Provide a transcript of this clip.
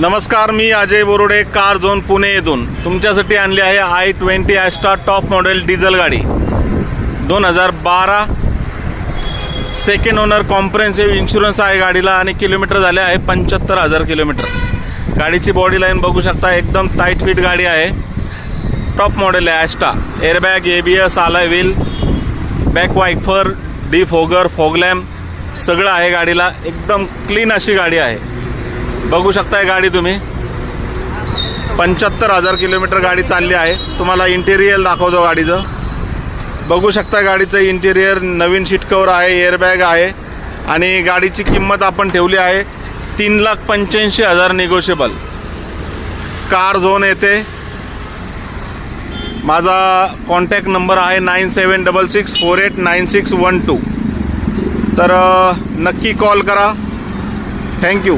नमस्कार मी Ajay Borude car zone Pune येथून. तुमच्यासाठी आणली आहे I twenty Asta top model diesel गाडी. दोन हजार बारा सेकंड ओनर कॉम्प्रेन्सिव्ह इन्शुरन्स आहे गाडीला आणि किलोमीटर झाले आहे पंच्याहत्तर हजार किलोमीटर गाडीची बॉडी लाईन बघू शकता एकदम टाईट फिट गाडी आहे. टॉप मॉडेल आहे Asta airbag A B S आलाय wheel back wiper defogger fog lamp सगळं आहे गाडीला. एकदम क्लीन अशी गाडी आहे. बघू शकताय गाडी तुम्ही. पंच्याहत्तर हजार किलोमीटर गाडी चालली आहे. तुम्हाला इंटेरियर दाखवतो गाडीचं. बघू शकता गाडीचं इंटेरियर नवीन शिटकवर आहे एअरबॅग आहे. आणि गाडीची किंमत आपण ठेवली आहे तीन लाख पंच्याऐंशी हजार निगोशिएबल कार झोन येते. माझा कॉन्टॅक्ट नंबर आहे nine seven double six four eight nine six one two. तर नक्की कॉल करा. थँक्यू